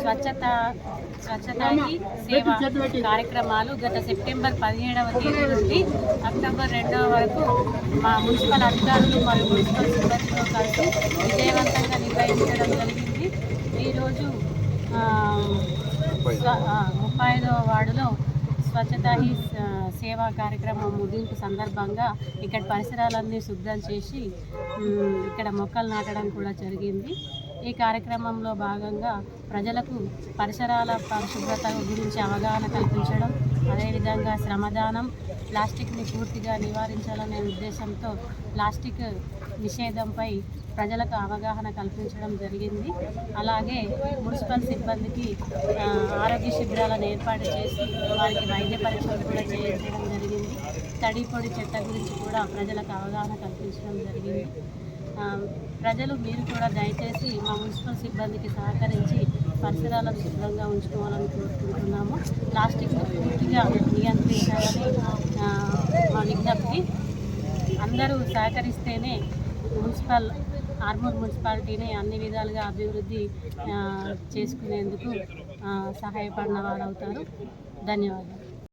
స్వచ్ఛత స్వచ్ఛత సేవ కార్యక్రమాలు గత సెప్టెంబర్ పదిహేడవ తేదీ నుండి అక్టోబర్ రెండవ వరకు మా మున్సిపల్ అధికారులు మరియు మున్సిపల్ సిబ్బందితో కలిసి విజయవంతంగా నిర్వహించడం జరిగింది. ఈరోజు ముప్పై ఐదవ వార్డులో స్వచ్ఛత హీ సేవా కార్యక్రమం ముగింపు సందర్భంగా ఇక్కడ పరిసరాలన్నీ శుభ్రం చేసి ఇక్కడ మొక్కలు నాటడం కూడా జరిగింది. ఈ కార్యక్రమంలో భాగంగా ప్రజలకు పరిసరాల పరిశుభ్రత గురించి అవగాహన కల్పించడం అదేవిధంగా శ్రమదానం ప్లాస్టిక్ని పూర్తిగా నివారించాలనే ఉద్దేశంతో ప్లాస్టిక్ నిషేధంపై ప్రజలకు అవగాహన కల్పించడం జరిగింది. అలాగే మున్సిపల్ సిబ్బందికి ఆరోగ్య శిబిరాలను ఏర్పాటు చేసి వారికి వైద్య పరీక్షలు కూడా చేయించడం జరిగింది. తడి పొడి చెత్త గురించి కూడా ప్రజలకు అవగాహన కల్పించడం జరిగింది. ప్రజలు మీరు కూడా దయచేసి మా మున్సిపల్ సిబ్బందికి సహకరించి పరిసరాలను శుభ్రంగా ఉంచుకోవాలని కోరుకుంటున్నాము. ప్లాస్టిక్ను పూర్తిగా నియంత్రించాలని మా విజ్ఞప్తి. అందరూ సహకరిస్తేనే మున్సిపల్ ఆర్మూర్ మున్సిపాలిటీని అన్ని విధాలుగా అభివృద్ధి చేసుకునేందుకు సహాయపడిన వారు అవుతారు ధన్యవాదాలు.